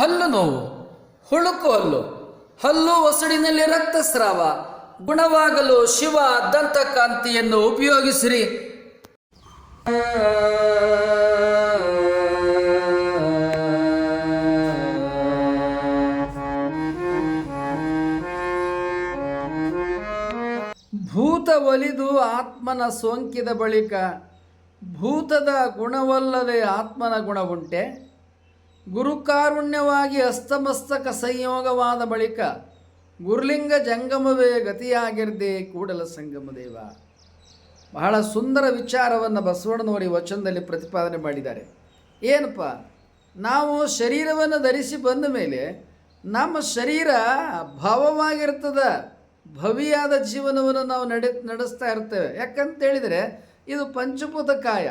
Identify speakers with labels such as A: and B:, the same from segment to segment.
A: ಹಲ್ಲು ನೋವು, ಹುಳುಕು ಹಲ್ಲು. ಹಲ್ಲು ಒಸಡಿನಲ್ಲಿ ರಕ್ತಸ್ರಾವ, ಗುಣವಾಗಲು ಶಿವ ದಂತಕಾಂತಿಯನ್ನು ಉಪಯೋಗಿಸಿರಿ. ಭೂತ ಒಲಿದು ಆತ್ಮನ ಸೋಂಕಿದ ಬಳಿಕ ಭೂತದ ಗುಣವಲ್ಲದೆ ಆತ್ಮನ ಗುಣವುಂಟೆ. ಗುರುಕಾರುಣ್ಯವಾಗಿ ಅಸ್ತಮಸ್ತಕ ಸಂಯೋಗವಾದ ಬಳಿಕ ಗುರುಲಿಂಗ ಜಂಗಮವೇ ಗತಿಯಾಗಿರದೆ ಕೂಡಲ ಸಂಗಮ ದೇವ. ಬಹಳ ಸುಂದರ ವಿಚಾರವನ್ನು ಬಸವಣ್ಣನವರು ಈ ವಚನದಲ್ಲಿ ಪ್ರತಿಪಾದನೆ ಮಾಡಿದ್ದಾರೆ. ಏನಪ್ಪ? ನಾವು ಶರೀರವನ್ನು ಧರಿಸಿ ಬಂದ ಮೇಲೆ ನಮ್ಮ ಶರೀರ ಭಾವವಾಗಿರ್ತದ, ಭವಿಯಾದ ಜೀವನವನ್ನು ನಾವು ನಡೆ, ನಡೆಸ್ತಾ ಇರ್ತೇವೆ. ಯಾಕಂತೇಳಿದರೆ ಇದು ಪಂಚಭೂತ ಕಾಯ.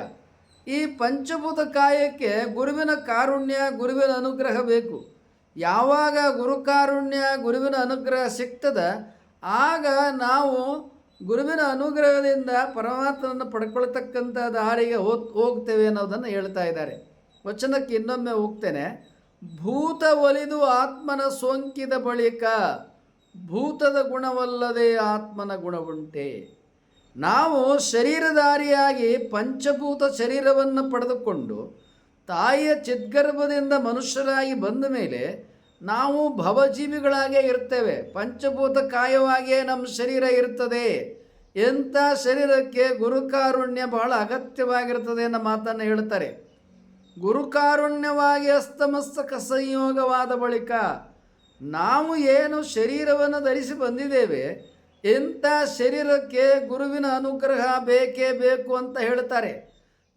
A: ಈ ಪಂಚಭೂತ ಕಾಯಕ್ಕೆ ಗುರುವಿನ ಕಾರುಣ್ಯ, ಗುರುವಿನ ಅನುಗ್ರಹ ಬೇಕು. ಯಾವಾಗ ಗುರು ಕಾರುಣ್ಯ, ಗುರುವಿನ ಅನುಗ್ರಹ ಸಿಗ್ತದ, ಆಗ ನಾವು ಗುರುವಿನ ಅನುಗ್ರಹದಿಂದ ಪರಮಾತ್ಮನ ಪಡ್ಕೊಳ್ತಕ್ಕಂಥ ದಾರಿಗೆ ಹೋಗ್, ಹೋಗ್ತೇವೆ ಅನ್ನೋದನ್ನು ಹೇಳ್ತಾ ಇದ್ದಾರೆ. ವಚನಕ್ಕೆ ಇನ್ನೊಮ್ಮೆ ಹೋಗ್ತೇನೆ. ಭೂತ ಒಲಿದು ಆತ್ಮನ ಸೋಂಕಿದ ಬಳಿಕ ಭೂತದ ಗುಣವಲ್ಲದೆ ಆತ್ಮನ ಗುಣವುಂಟೆ. ನಾವು ಶರೀರಧಾರಿಯಾಗಿ ಪಂಚಭೂತ ಶರೀರವನ್ನು ಪಡೆದುಕೊಂಡು ತಾಯಿಯ ಚಿದ್ಗರ್ಭದಿಂದ ಮನುಷ್ಯರಾಗಿ ಬಂದ ಮೇಲೆ ನಾವು ಭವಜೀವಿಗಳಾಗೇ ಇರ್ತೇವೆ. ಪಂಚಭೂತ ಕಾಯವಾಗಿಯೇ ನಮ್ಮ ಶರೀರ ಇರ್ತದೆ. ಎಂಥ ಶರೀರಕ್ಕೆ ಗುರುಕಾರುಣ್ಯ ಬಹಳ ಅಗತ್ಯವಾಗಿರ್ತದೆ ಅನ್ನೋ ಮಾತನ್ನು ಹೇಳ್ತಾರೆ ಗುರುಕಾರುಣ್ಯವಾಗಿ ಅಸ್ತಮಸ್ತಕ ಸಂಯೋಗವಾದ ಬಳಿಕ ನಾವು ಏನು ಶರೀರವನ್ನು ಧರಿಸಿ ಬಂದಿದ್ದೇವೆ ಎಂಥ ಶರೀರಕ್ಕೆ ಗುರುವಿನ ಅನುಗ್ರಹ ಬೇಕೇ ಬೇಕು ಅಂತ ಹೇಳ್ತಾರೆ.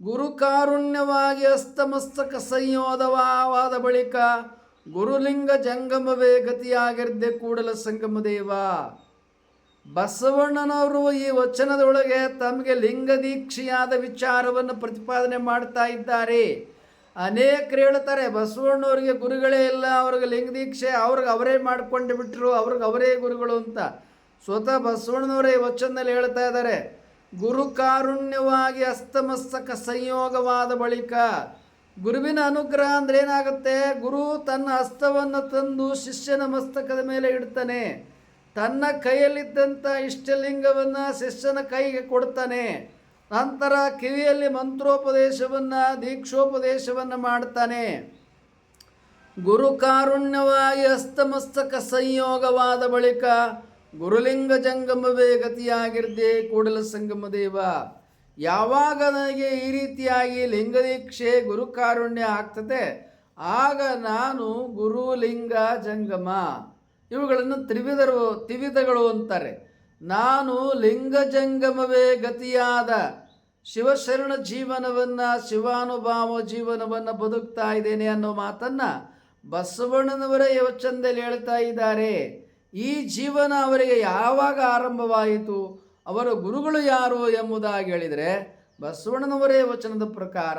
A: ಗುರುಕಾರುಣ್ಯವಾಗಿ ಅಸ್ತಮಸ್ತಕ ಸಂಯೋಧವಾದ ಬಳಿಕ ಗುರುಲಿಂಗ ಜಂಗಮವೇ ಗತಿಯಾಗಿರ್ದೆ ಕೂಡಲ ಸಂಗಮ ದೇವ. ಬಸವಣ್ಣನವರು ಈ ವಚನದೊಳಗೆ ತಮಗೆ ಲಿಂಗ ದೀಕ್ಷೆಯಾದ ವಿಚಾರವನ್ನು ಪ್ರತಿಪಾದನೆ ಮಾಡ್ತಾ ಇದ್ದಾರೆ. ಅನೇಕರು ಹೇಳ್ತಾರೆ, ಬಸವಣ್ಣವರಿಗೆ ಗುರುಗಳೇ ಇಲ್ಲ, ಅವ್ರಿಗೆ ಲಿಂಗ ದೀಕ್ಷೆ ಅವ್ರಿಗೆ ಅವರೇ ಮಾಡಿಕೊಂಡು ಬಿಟ್ಟರು ಅವ್ರಿಗೆ ಅವರೇ ಗುರುಗಳು ಅಂತ. ಸ್ವತಃ ಬಸವಣ್ಣನವರೇ ವಚನದಲ್ಲಿ ಹೇಳ್ತಾ ಇದ್ದಾರೆ, ಗುರು ಕಾರುಣ್ಯವಾಗಿ ಅಸ್ತಮಸ್ತಕ ಸಂಯೋಗವಾದ ಬಳಿಕ ಗುರುವಿನ ಅನುಗ್ರಹ ಅಂದ್ರೆ ಏನಾಗುತ್ತೆ? ಗುರು ತನ್ನ ಹಸ್ತವನ್ನು ತಂದು ಶಿಷ್ಯನ ಮಸ್ತಕದ ಮೇಲೆ ಇಡ್ತಾನೆ. ತನ್ನ ಕೈಯಲ್ಲಿದ್ದಂಥ ಇಷ್ಟಲಿಂಗವನ್ನು ಶಿಷ್ಯನ ಕೈಗೆ ಕೊಡ್ತಾನೆ. ನಂತರ ಕಿವಿಯಲ್ಲಿ ಮಂತ್ರೋಪದೇಶವನ್ನು, ದೀಕ್ಷೋಪದೇಶವನ್ನು ಮಾಡ್ತಾನೆ. ಗುರು ಕಾರುಣ್ಯವಾಗಿ ಹಸ್ತಮಸ್ತಕ ಸಂಯೋಗವಾದ ಬಳಿಕ ಗುರುಲಿಂಗ ಜಂಗಮವೇ ಗತಿಯಾಗಿರ್ದೆ ಕೂಡಲ ಸಂಗಮ ದೇವ. ಯಾವಾಗ ನನಗೆ ಈ ರೀತಿಯಾಗಿ ಲಿಂಗದೀಕ್ಷೆ ಗುರು ಕಾರುಣ್ಯ ಆಗ್ತದೆ, ಆಗ ನಾನು ಗುರುಲಿಂಗ ಜಂಗಮ. ಇವುಗಳನ್ನು ತ್ರಿವಿಧರು, ತ್ರಿವಿಧಗಳು ಅಂತಾರೆ. ನಾನು ಲಿಂಗ ಜಂಗಮವೇ ಗತಿಯಾದ ಶಿವಶರಣ ಜೀವನವನ್ನು, ಶಿವಾನುಭಾವ ಜೀವನವನ್ನು ಬದುಕ್ತಾ ಇದ್ದೇನೆ ಅನ್ನೋ ಮಾತನ್ನು ಬಸವಣ್ಣನವರೇ ಯೋಚನೆಯಲ್ಲಿ ಹೇಳ್ತಾ ಇದ್ದಾರೆ. ಈ ಜೀವನ ಅವರಿಗೆ ಯಾವಾಗ ಆರಂಭವಾಯಿತು, ಅವರ ಗುರುಗಳು ಯಾರು ಎಂಬುದಾಗಿ ಹೇಳಿದರೆ, ಬಸವಣ್ಣನವರೇ ವಚನದ ಪ್ರಕಾರ,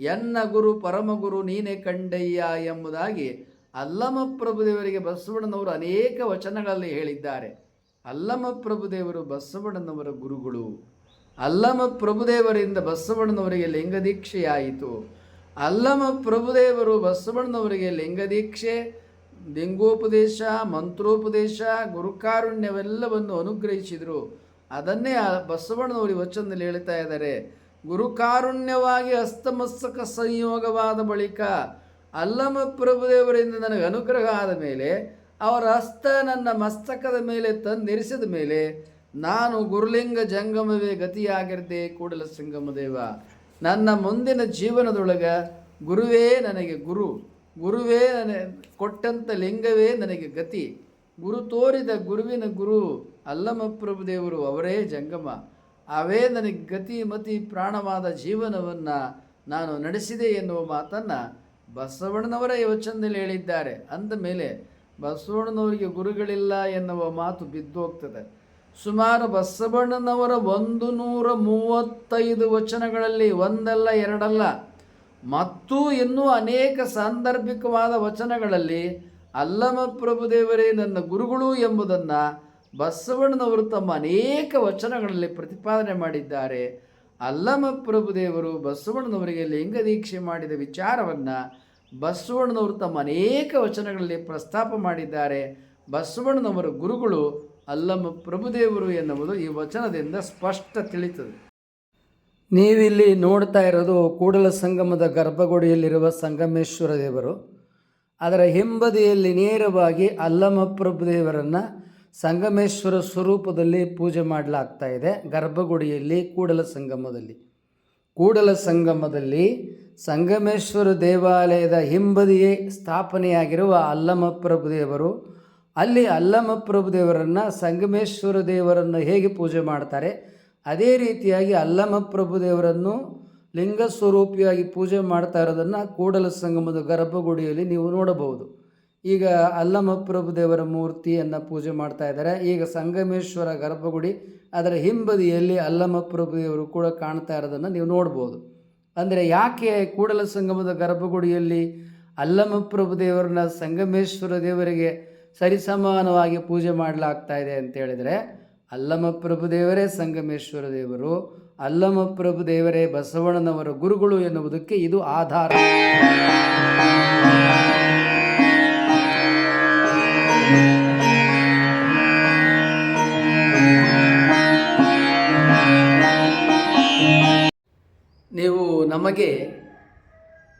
A: ಎನ್ನ ಗುರು ಪರಮಗುರು ನೀನೇ ಕಂಡಯ್ಯ ಎಂಬುದಾಗಿ ಅಲ್ಲಮ ಪ್ರಭುದೇವರಿಗೆ ಬಸವಣ್ಣನವರು ಅನೇಕ ವಚನಗಳಲ್ಲಿ ಹೇಳಿದ್ದಾರೆ. ಅಲ್ಲಮ ಪ್ರಭುದೇವರು ಬಸವಣ್ಣನವರ ಗುರುಗಳು. ಅಲ್ಲಮ ಪ್ರಭುದೇವರಿಂದ ಬಸವಣ್ಣನವರಿಗೆ ಲಿಂಗದೀಕ್ಷೆಯಾಯಿತು. ಅಲ್ಲಮ ಪ್ರಭುದೇವರು ಬಸವಣ್ಣನವರಿಗೆ ಲಿಂಗದೀಕ್ಷೆ ಲಿಂಗೋಪದೇಶ, ಮಂತ್ರೋಪದೇಶ ಗುರುಕಾರುಣ್ಯವೆಲ್ಲವನ್ನು ಅನುಗ್ರಹಿಸಿದರು. ಅದನ್ನೇ ಆ ಬಸವಣ್ಣನವರು ವಚನದಲ್ಲಿ ಹೇಳ್ತಾ ಇದ್ದಾರೆ. ಗುರುಕಾರುಣ್ಯವಾಗಿ ಹಸ್ತಮಸ್ತಕ ಸಂಯೋಗವಾದ ಬಳಿಕ ಅಲ್ಲಮ ಪ್ರಭುದೇವರಿಂದ ನನಗೆ ಅನುಗ್ರಹ ಆದ ಮೇಲೆ, ಅವರ ಹಸ್ತ ನನ್ನ ಮಸ್ತಕದ ಮೇಲೆ ತಂದಿರಿಸಿದ ಮೇಲೆ ನಾನು ಗುರುಲಿಂಗ ಜಂಗಮವೇ ಗತಿಯಾಗಿರದೆ ಕೂಡಲ ಸಂಗಮ ದೇವ ನನ್ನ ಮುಂದಿನ ಜೀವನದೊಳಗೆ ಗುರುವೇ ನನಗೆ ಗುರು. ಗುರುವೇ ನನ ಕೊಟ್ಟಂಥ ಲಿಂಗವೇ ನನಗೆ ಗತಿ. ಗುರು ತೋರಿದ ಗುರುವಿನ ಗುರು ಅಲ್ಲಮ ಪ್ರಭುದೇವರು ಅವರೇ ಜಂಗಮ. ಅವೇ ನನಗೆ ಗತಿ ಮತಿ ಪ್ರಾಣವಾದ ಜೀವನವನ್ನು ನಾನು ನಡೆಸಿದೆ ಎನ್ನುವ ಮಾತನ್ನು ಬಸವಣ್ಣನವರ ಯೋಚನೆಯಲ್ಲಿ ಹೇಳಿದ್ದಾರೆ. ಅಂದ ಮೇಲೆ ಬಸವಣ್ಣನವರಿಗೆ ಗುರುಗಳಿಲ್ಲ ಎನ್ನುವ ಮಾತು ಬಿದ್ದೋಗ್ತದೆ. ಸುಮಾರು ಬಸವಣ್ಣನವರ ಒಂದು ನೂರ ಮೂವತ್ತೈದು ವಚನಗಳಲ್ಲಿ ಒಂದಲ್ಲ ಎರಡಲ್ಲ ಮತ್ತು ಇನ್ನೂ ಅನೇಕ ಸಾಂದರ್ಭಿಕವಾದ ವಚನಗಳಲ್ಲಿ ಅಲ್ಲಮ ಪ್ರಭುದೇವರೇ ನನ್ನ ಗುರುಗಳು ಎಂಬುದನ್ನು ಬಸವಣ್ಣನವರು ತಮ್ಮ ಅನೇಕ ವಚನಗಳಲ್ಲಿ ಪ್ರತಿಪಾದನೆ ಮಾಡಿದ್ದಾರೆ. ಅಲ್ಲಮ ಪ್ರಭುದೇವರು ಬಸವಣ್ಣನವರಿಗೆ ಲಿಂಗ ದೀಕ್ಷೆ ಮಾಡಿದ ವಿಚಾರವನ್ನು ಬಸವಣ್ಣನವರು ತಮ್ಮ ಅನೇಕ ವಚನಗಳಲ್ಲಿ ಪ್ರಸ್ತಾಪ ಮಾಡಿದ್ದಾರೆ. ಬಸವಣ್ಣನವರ ಗುರುಗಳು ಅಲ್ಲಮ ಪ್ರಭುದೇವರು ಎನ್ನುವುದು ಈ ವಚನದಿಂದ ಸ್ಪಷ್ಟ ತಿಳಿತದೆ. ನೀವಿಲ್ಲಿ ನೋಡ್ತಾ ಇರೋದು ಕೂಡಲ ಸಂಗಮದ ಗರ್ಭಗುಡಿಯಲ್ಲಿರುವ ಸಂಗಮೇಶ್ವರ ದೇವರು. ಅದರ ಹಿಂಬದಿಯಲ್ಲಿ ನೇರವಾಗಿ ಅಲ್ಲಮಪ್ರಭು ದೇವರನ್ನು ಸಂಗಮೇಶ್ವರ ಸ್ವರೂಪದಲ್ಲಿ ಪೂಜೆ ಮಾಡಲಾಗ್ತಾ ಇದೆ ಗರ್ಭಗುಡಿಯಲ್ಲಿ ಕೂಡಲ ಸಂಗಮದಲ್ಲಿ. ಕೂಡಲ ಸಂಗಮದಲ್ಲಿ ಸಂಗಮೇಶ್ವರ ದೇವಾಲಯದ ಹಿಂಬದಿಯೇ ಸ್ಥಾಪನೆಯಾಗಿರುವ ಅಲ್ಲಮಪ್ರಭು ದೇವರು. ಅಲ್ಲಿ ಅಲ್ಲಮಪ್ರಭು ಪ್ರಭುದೇವರನ್ನು ಸಂಗಮೇಶ್ವರ ದೇವರನ್ನು ಹೇಗೆ ಪೂಜೆ ಮಾಡ್ತಾರೆ? ಅದೇ ರೀತಿಯಾಗಿ ಅಲ್ಲಮ ಪ್ರಭುದೇವರನ್ನು ಲಿಂಗ ಸ್ವರೂಪಿಯಾಗಿ ಪೂಜೆ ಮಾಡ್ತಾ ಇರೋದನ್ನು ಕೂಡಲ ಸಂಗಮದ ಗರ್ಭಗುಡಿಯಲ್ಲಿ ನೀವು ನೋಡಬಹುದು. ಈಗ ಅಲ್ಲಮ ಪ್ರಭುದೇವರ ಮೂರ್ತಿಯನ್ನು ಪೂಜೆ ಮಾಡ್ತಾ ಇದ್ದಾರೆ. ಈಗ ಸಂಗಮೇಶ್ವರ ಗರ್ಭಗುಡಿ ಅದರ ಹಿಂಬದಿಯಲ್ಲಿ ಅಲ್ಲಮ ಪ್ರಭುದೇವರು ಕೂಡ ಕಾಣ್ತಾ ಇರೋದನ್ನು ನೀವು ನೋಡ್ಬೋದು ಅಂದರೆ ಯಾಕೆ ಕೂಡಲ ಸಂಗಮದ ಗರ್ಭಗುಡಿಯಲ್ಲಿ ಅಲ್ಲಮ ಪ್ರಭುದೇವರನ್ನ ಸಂಗಮೇಶ್ವರ ದೇವರಿಗೆ ಸರಿಸಮಾನವಾಗಿ ಪೂಜೆ ಮಾಡಲಾಗ್ತಾ ಇದೆ ಅಂತ ಹೇಳಿದರೆ ಅಲ್ಲಮ ಪ್ರಭುದೇವರೇ ಸಂಗಮೇಶ್ವರ ದೇವರು ಅಲ್ಲಮ ಪ್ರಭುದೇವರೇ ಬಸವಣ್ಣನವರ ಗುರುಗಳು ಎನ್ನುವುದಕ್ಕೆ ಇದು ಆಧಾರ. ನೀವು ನಮಗೆ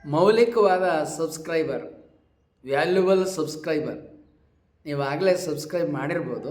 A: ಮೌಲಿಕವಾದ ಸಬ್ಸ್ಕ್ರೈಬರ್, ವ್ಯಾಲ್ಯುಬಲ್ ಸಬ್ಸ್ಕ್ರೈಬರ್ ನೀವು ಆಗಲೇ ಸಬ್ಸ್ಕ್ರೈಬ್ ಮಾಡಿರ್ಬೋದು.